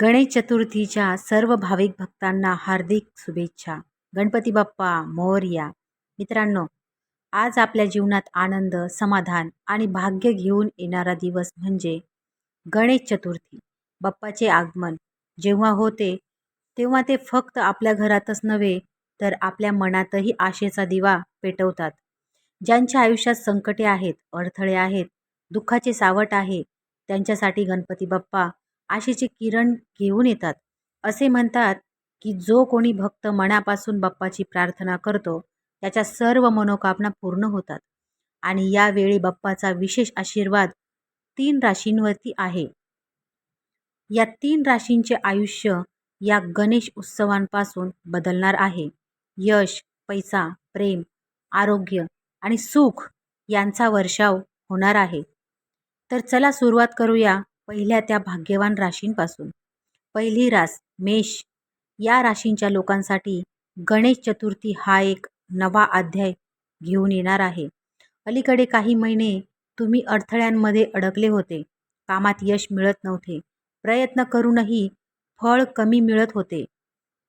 गणेश चतुर्थीच्या सर्व भाविक भक्तांना हार्दिक शुभेच्छा. गणपती बाप्पा मोरया. मित्रांनो आज आपल्या जीवनात आनंद समाधान आणि भाग्य घेऊन येणारा दिवस म्हणजे गणेश चतुर्थी. बाप्पाचे आगमन जेव्हा होते तेव्हा ते फक्त आपल्या घरातच नव्हे तर आपल्या मनातही आशेचा दिवा पेटवतात. ज्यांच्या आयुष्यात संकटे आहेत अडथळे आहेत दुःखाचे सावट आहे त्यांच्यासाठी गणपती बाप्पा आशेचे किरण घेऊन येतात असे म्हणतात की जो कोणी भक्त मनापासून बाप्पाची प्रार्थना करतो त्याच्या सर्व मनोकामना पूर्ण होतात. आणि यावेळी बाप्पाचा विशेष आशीर्वाद तीन राशींवरती आहे. या तीन राशींचे आयुष्य या गणेश उत्सवांपासून बदलणार आहे. यश पैसा प्रेम आरोग्य आणि सुख यांचा वर्षाव होणार आहे. तर चला सुरुवात करूया पहिल्या त्या भाग्यवान राशींपासून. पहिली रास मेष. या राशींच्या लोकांसाठी गणेश चतुर्थी हा एक नवा अध्याय घेऊन येणार आहे. अलीकडे काही महिने तुम्ही अडथळ्यांमध्ये अडकले होते. कामात यश मिळत नव्हते. प्रयत्न करूनही फळ कमी मिळत होते.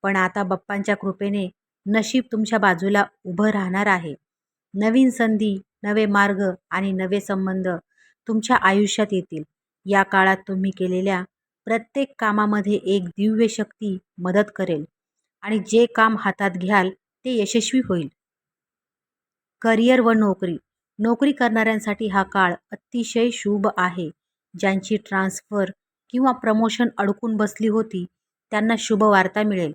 पण आता बाप्पांच्या कृपेने नशीब तुमच्या बाजूला उभं राहणार आहे. नवीन संधी नवे मार्ग आणि नवे संबंध तुमच्या आयुष्यात येतील. या काळात तुम्ही केलेल्या प्रत्येक कामामध्ये एक दिव्य शक्ती मदत करेल आणि जे काम हातात घ्याल ते यशस्वी होईल. करिअर व नोकरी. नोकरी करणाऱ्यांसाठी हा काळ अतिशय शुभ आहे. ज्यांची ट्रान्सफर किंवा प्रमोशन अडकून बसली होती त्यांना शुभ वार्ता मिळेल.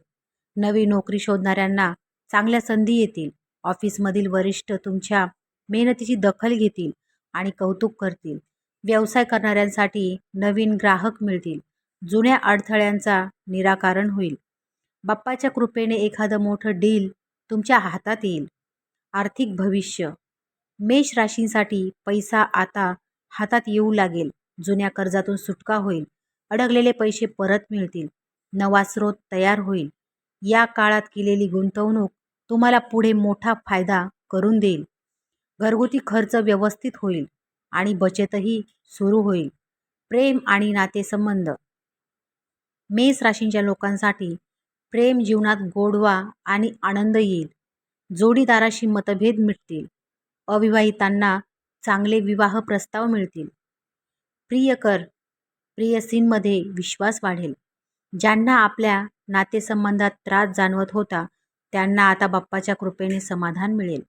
नवी नोकरी शोधणाऱ्यांना चांगल्या संधी येतील. ऑफिसमधील वरिष्ठ तुमच्या मेहनतीची दखल घेतील आणि कौतुक करतील. व्यवसाय करणाऱ्यांसाठी नवीन ग्राहक मिळतील. जुन्या अडथळ्यांचा निराकरण होईल. बाप्पाच्या कृपेने एखादं मोठं डील तुमच्या हातात येईल. आर्थिक भविष्य. मेष राशींसाठी पैसा आता हातात येऊ लागेल. जुन्या कर्जातून सुटका होईल. अडकलेले पैसे परत मिळतील. नवा स्रोत तयार होईल. या काळात केलेली गुंतवणूक तुम्हाला पुढे मोठा फायदा करून देईल. घरगुती खर्च व्यवस्थित होईल. आणि बचतही सुरू होईल. प्रेम आणि नातेसंबंध. मेष राशींच्या लोकांसाठी प्रेम जीवनात गोडवा आणि आनंद येईल. जोडीदाराशी मतभेद मिटतील. अविवाहितांना चांगले विवाह प्रस्ताव मिळतील. प्रियकर प्रियसींमध्ये विश्वास वाढेल. ज्यांना आपल्या नातेसंबंधात त्रास जाणवत होता त्यांना आता बाप्पाच्या कृपेने समाधान मिळेल.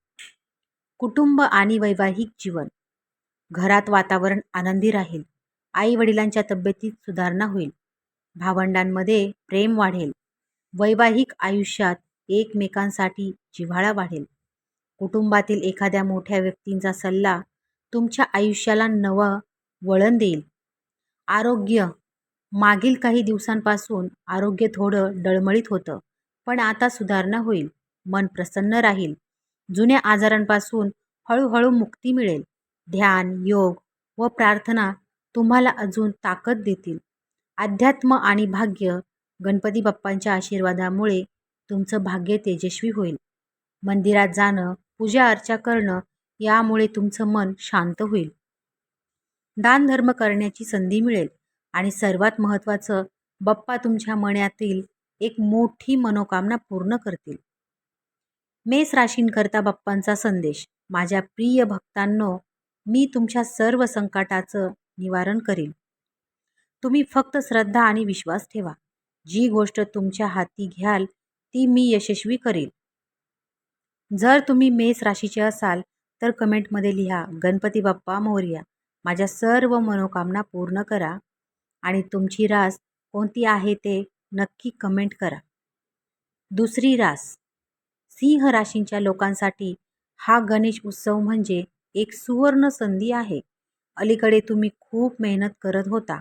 कुटुंब आणि वैवाहिक जीवन. घरात वातावरण आनंदी राहील. आई वडिलांच्या तब्येतीत सुधारणा होईल. भावंडांमध्ये प्रेम वाढेल. वैवाहिक आयुष्यात एकमेकांसाठी जिव्हाळा वाढेल. कुटुंबातील एखाद्या मोठ्या व्यक्तींचा सल्ला तुमच्या आयुष्याला नवं वळण देईल. आरोग्य. मागील काही दिवसांपासून आरोग्य थोडं डळमळीत होतं पण आता सुधारणा होईल. मन प्रसन्न राहील. जुन्या आजारांपासून हळूहळू मुक्ती मिळेल. ध्यान योग व प्रार्थना तुम्हाला अजून ताकद देतील. अध्यात्म आणि भाग्य गणपती बाप्पांच्या आशीर्वादामुळे तुमचं भाग्य तेजस्वी होईल. मंदिरात जाणं पूजा अर्चा करणं यामुळे तुमचं मन शांत होईल. दानधर्म करण्याची संधी मिळेल आणि सर्वात महत्त्वाचं बाप्पा तुमच्या मनातील एक मोठी मनोकामना पूर्ण करतील. मेष राशींकरता बाप्पांचा संदेश माझ्या प्रिय भक्तांनो मी तुमच्या सर्व संकटाचं निवारण करेल तुम्ही फक्त श्रद्धा आणि विश्वास ठेवा. जी गोष्ट तुमच्या हाती घ्याल ती मी यशस्वी करेल जर तुम्ही मेष राशीचे असाल तर कमेंटमध्ये लिहा गणपती बाप्पा मोर्या माझ्या सर्व मनोकामना पूर्ण करा आणि तुमची रास कोणती आहे ते नक्की कमेंट करा. दुसरी रास सिंह राशींच्या लोकांसाठी हा गणेश उत्सव म्हणजे एक सुवर्ण संधी आहे. अलीकडे तुम्ही खूप मेहनत करत होता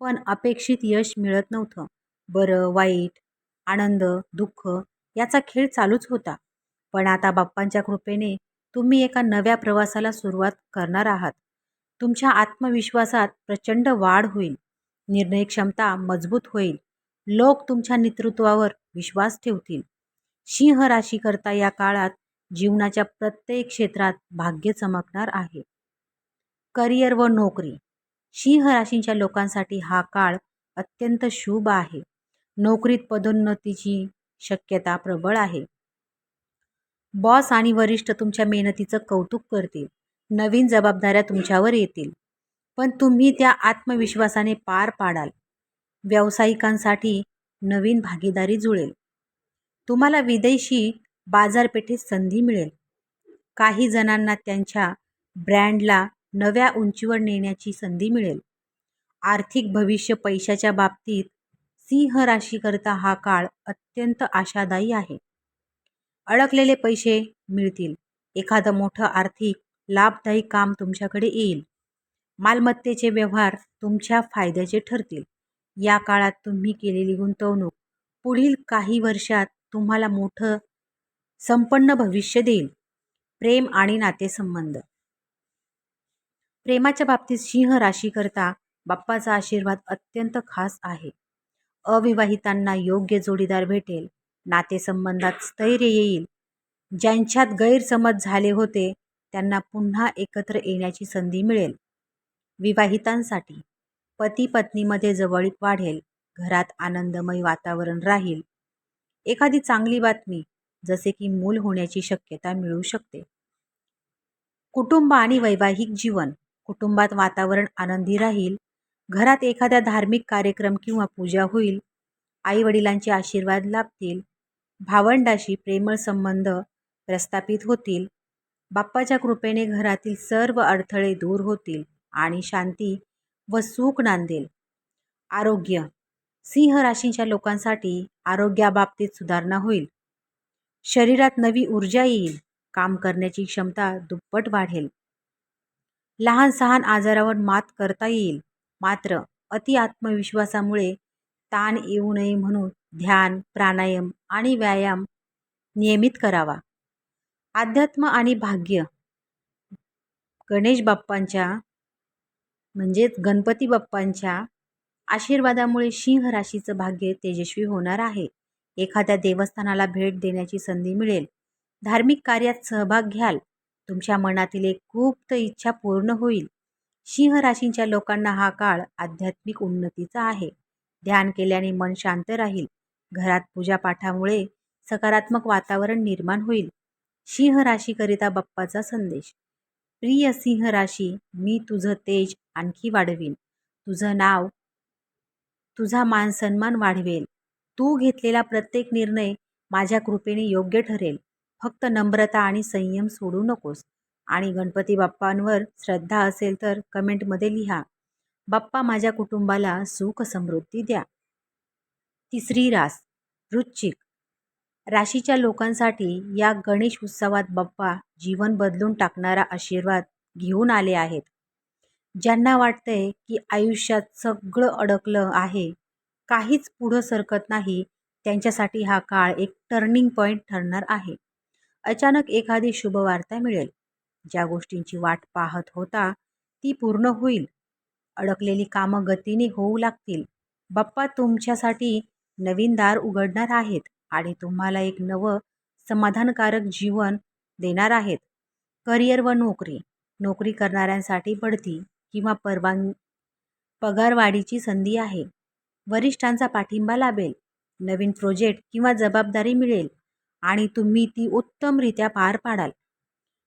पण अपेक्षित यश मिळत नव्हतं. बरं वाईट आनंद दुःख याचा खेळ चालूच होता. पण आता बाप्पांच्या कृपेने तुम्ही एका नव्या प्रवासाला सुरुवात करणार आहात. तुमच्या आत्मविश्वासात प्रचंड वाढ होईल. निर्णय क्षमता मजबूत होईल. लोक तुमच्या नेतृत्वावर विश्वास ठेवतील. सिंह राशीकरता या काळात जीवनाच्या प्रत्येक क्षेत्रात भाग्य चमकणार आहे. करिअर व नोकरी सिंह राशींच्या लोकांसाठी हा काळ अत्यंत शुभ आहे. नोकरीत पदोन्नतीची शक्यता प्रबळ आहे. बॉस आणि वरिष्ठ तुमच्या मेहनतीचं कौतुक करतील. नवीन जबाबदाऱ्या तुमच्यावर येतील. पण तुम्ही त्या आत्मविश्वासाने पार पाडाल. व्यावसायिकांसाठी नवीन भागीदारी जुळेल. तुम्हाला विदेशी बाजारपेठेत संधी मिळेल. काही जणांना त्यांच्या ब्रँडला नव्या उंचीवर नेण्याची संधी मिळेल. आर्थिक भविष्य पैशाच्या बाबतीत सिंह राशीकरता हा काळ अत्यंत आशादायी आहे. अडकलेले पैसे मिळतील. एखादं मोठं आर्थिक लाभदायी काम तुमच्याकडे येईल. मालमत्तेचे व्यवहार तुमच्या फायद्याचे ठरतील. या काळात तुम्ही केलेली गुंतवणूक पुढील काही वर्षात तुम्हाला मोठं संपन्न भविष्य देईल. प्रेम आणि नातेसंबंध. प्रेमाच्या बाबतीत सिंह राशीकरता बाप्पाचा आशीर्वाद अत्यंत खास आहे. अविवाहितांना योग्य जोडीदार भेटेल. नातेसंबंधात स्थैर्य येईल. ज्यांच्यात गैरसमज झाले होते त्यांना पुन्हा एकत्र येण्याची संधी मिळेल. विवाहितांसाठी पती पत्नीमध्ये जवळीक वाढेल. घरात आनंदमय वातावरण राहील. एखादी चांगली बातमी जसे की मूल होण्याची शक्यता मिळू शकते. कुटुंब आणि वैवाहिक जीवन. कुटुंबात वातावरण आनंदी राहील. घरात एखाद्या धार्मिक कार्यक्रम किंवा पूजा होईल. आई वडिलांचे आशीर्वाद लाभतील. भावंडाशी प्रेमळ संबंध प्रस्थापित होतील. बाप्पाच्या कृपेने घरातील सर्व अडथळे दूर होतील आणि शांती व सुख नांदेल. आरोग्य. सिंह राशींच्या लोकांसाठी आरोग्याबाबतीत सुधारणा होईल. शरीरात नवी ऊर्जा येईल. काम करण्याची क्षमता दुप्पट वाढेल. लहान सहान आजारावर मात करता येईल. मात्र अति आत्मविश्वासामुळे ताण येऊ नये म्हणून ध्यान प्राणायाम आणि व्यायाम नियमित करावा. अध्यात्म आणि भाग्य. गणेश बाप्पांच्या म्हणजेच गणपती बाप्पांच्या आशीर्वादामुळे सिंह राशीचं भाग्य तेजस्वी होणार आहे. एखाद्या देवस्थानाला भेट देण्याची संधी मिळेल. धार्मिक कार्यात सहभाग घ्याल. तुमच्या मनातील एक गुप्त इच्छा पूर्ण होईल. सिंह राशींच्या लोकांना हा काळ आध्यात्मिक उन्नतीचा आहे. ध्यान केल्याने मन शांत राहील. घरात पूजापाठामुळे सकारात्मक वातावरण निर्माण होईल. सिंह राशीकरिता बाप्पाचा संदेश. प्रिय सिंह राशी मी तुझं तेज आणखी वाढवीन. तुझं नाव तुझा मान सन्मान वाढवेल. तू घेतलेला प्रत्येक निर्णय माझ्या कृपेने योग्य ठरेल. फक्त नम्रता आणि संयम सोडू नकोस. आणि गणपती बाप्पांवर श्रद्धा असेल तर कमेंटमध्ये लिहा. बाप्पा माझ्या कुटुंबाला सुख समृद्धी द्या. तिसरी रास वृश्चिक. राशीच्या लोकांसाठी या गणेश उत्सवात बाप्पा जीवन बदलून टाकणारा आशीर्वाद घेऊन आले आहेत. ज्यांना वाटतंय की आयुष्यात सगळं अडकलं आहे काहीच पुढं सरकत नाही. त्यांच्यासाठी हा काळ एक टर्निंग पॉईंट ठरणार आहे. अचानक एखादी शुभवार्ता मिळेल. ज्या गोष्टींची वाट पाहत होता ती पूर्ण होईल. अडकलेली कामं गतीने होऊ लागतील. बाप्पा तुमच्यासाठी नवीन दार उघडणार आहेत आणि तुम्हाला एक नवं समाधानकारक जीवन देणार आहेत. करिअर व नोकरी. नोकरी करणाऱ्यांसाठी बढती किंवा परवान पगारवाढीची संधी आहे. वरिष्ठांचा पाठिंबा लाभेल. नवीन प्रोजेक्ट किंवा जबाबदारी मिळेल आणि तुम्ही ती उत्तमरित्या पार पाडाल.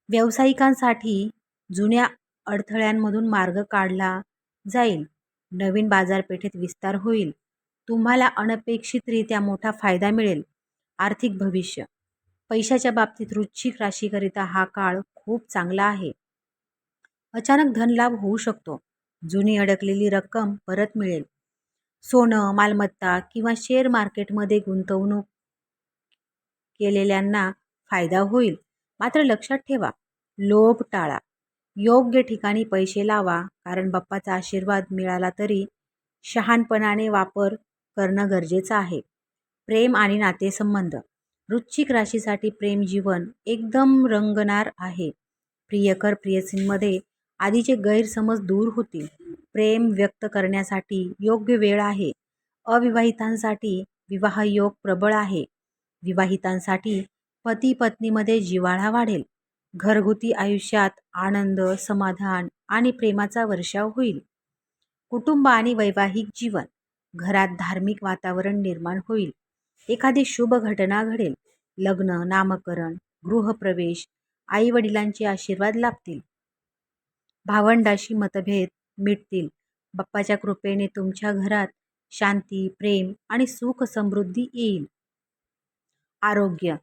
व्यावसायिकांसाठी जुन्या अडथळ्यांमधून मार्ग काढला जाईल. नवीन बाजारपेठेत विस्तार होईल. तुम्हाला अनपेक्षितरित्या मोठा फायदा मिळेल. आर्थिक भविष्य. पैशाच्या बाबतीत वृश्चिक राशीकरिता हा काळ खूप चांगला आहे. अचानक धनलाभ होऊ शकतो. जुनी अडकलेली रक्कम परत मिळेल. सोनं मालमत्ता किंवा शेअर मार्केटमध्ये गुंतवणूक केलेल्यांना फायदा होईल. मात्र लक्षात ठेवा लोभ टाळा. योग्य ठिकाणी पैसे लावा कारण बाप्पाचा आशीर्वाद मिळाला तरी शहाणपणाने वापर करणं गरजेचं आहे. प्रेम आणि नातेसंबंध. वृश्चिक राशीसाठी प्रेम जीवन एकदम रंगणार आहे. प्रियकर प्रियसींमध्ये आधीचे गैरसमज दूर होतील. प्रेम व्यक्त करण्यासाठी योग्य वेळ आहे. अविवाहितांसाठी विवाह योग प्रबळ आहे. विवाहितांसाठी पती पत्नीमध्ये जिव्हाळा वाढेल. घरगुती आयुष्यात आनंद समाधान आणि प्रेमाचा वर्षाव होईल. कुटुंब आणि वैवाहिक जीवन घरात धार्मिक वातावरण निर्माण होईल. एखादी शुभ घटना घडेल. लग्न नामकरण गृहप्रवेश आई वडिलांचे आशीर्वाद लाभतील. भावंडाशी मतभेद मिटतील. बाप्पाच्या कृपेने तुमच्या घरात शांती प्रेम आणि सुख समृद्धी येईल. आरोग्य.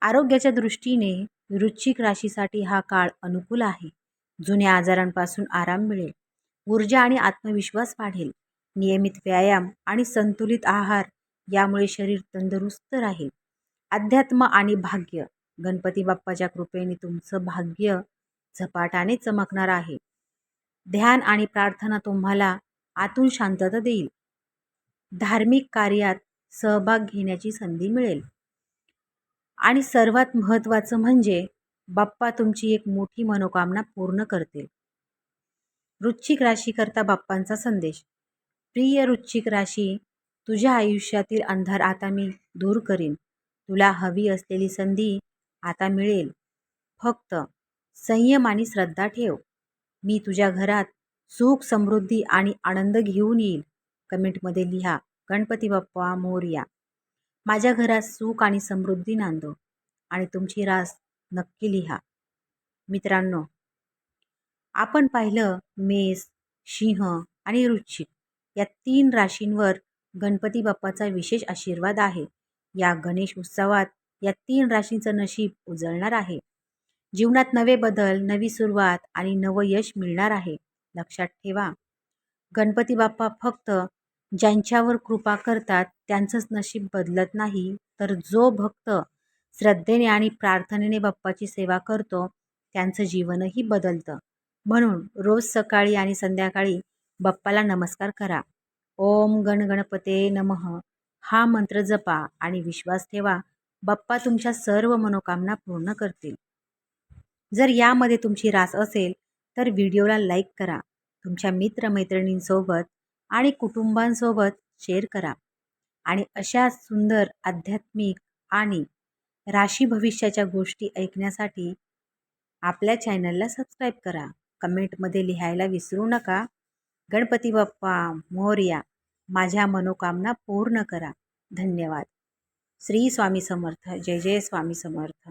आरोग्याच्या दृष्टीने वृश्चिक राशीसाठी हा काळ अनुकूल आहे. जुन्या आजारांपासून आराम मिळेल. ऊर्जा आणि आत्मविश्वास वाढेल. नियमित व्यायाम आणि संतुलित आहार यामुळे शरीर तंदुरुस्त राहील. अध्यात्म आणि भाग्य. गणपती बाप्पाच्या कृपेने तुमचं भाग्य झपाटाने चमकणार आहे. ध्यान आणि प्रार्थना तुम्हाला आतून शांतता देईल. धार्मिक कार्यात सहभाग घेण्याची संधी मिळेल. आणि सर्वात महत्त्वाचं म्हणजे बाप्पा तुमची एक मोठी मनोकामना पूर्ण करतील. वृश्चिक राशीकरता बाप्पांचा संदेश. प्रिय वृश्चिक राशी तुझ्या आयुष्यातील अंधार आता मी दूर करीन. तुला हवी असलेली संधी आता मिळेल. फक्त संयम आणि श्रद्धा ठेव. मी तुझ्या घरात सुख समृद्धी आणि आनंद घेऊन येईल. कमेंटमध्ये लिहा गणपती बाप्पा मोरया. माझ्या घरात सुख आणि समृद्धी नांदो आणि तुमची रास नक्की लिहा. मित्रांनो आपण पाहिलं मेष सिंह आणि वृश्चिक. या तीन राशींवर गणपती बाप्पाचा विशेष आशीर्वाद आहे. या गणेश उत्सवात या तीन राशींचं नशीब उजळणार आहे. जीवनात नवे बदल नवी सुरुवात आणि नवं यश मिळणार आहे. लक्षात ठेवा. गणपती बाप्पा फक्त ज्यांच्यावर कृपा करतात त्यांचंच नशीब बदलत नाही तर जो भक्त श्रद्धेने आणि प्रार्थनेने बाप्पाची सेवा करतो त्यांचं जीवनही बदलतं. म्हणून रोज सकाळी आणि संध्याकाळी बाप्पाला नमस्कार करा. ओम गण गणपते नमः. हा मंत्र जपा आणि विश्वास ठेवा. बाप्पा तुमच्या सर्व मनोकामना पूर्ण करतील. जर यामध्ये तुमची रास असेल तर व्हिडिओला लाईक करा तुमच्या मित्रमैत्रिणींसोबत आणि कुटुंबांसोबत शेअर करा. आणि अशा सुंदर आध्यात्मिक आणि राशी भविष्याच्या गोष्टी ऐकण्यासाठी आपल्या चॅनलला सबस्क्राईब करा. कमेंटमध्ये लिहायला विसरू नका. गणपती बाप्पा मोर्या माझ्या मनोकामना पूर्ण करा. धन्यवाद. श्री स्वामी समर्थ. जय जय स्वामी समर्थ.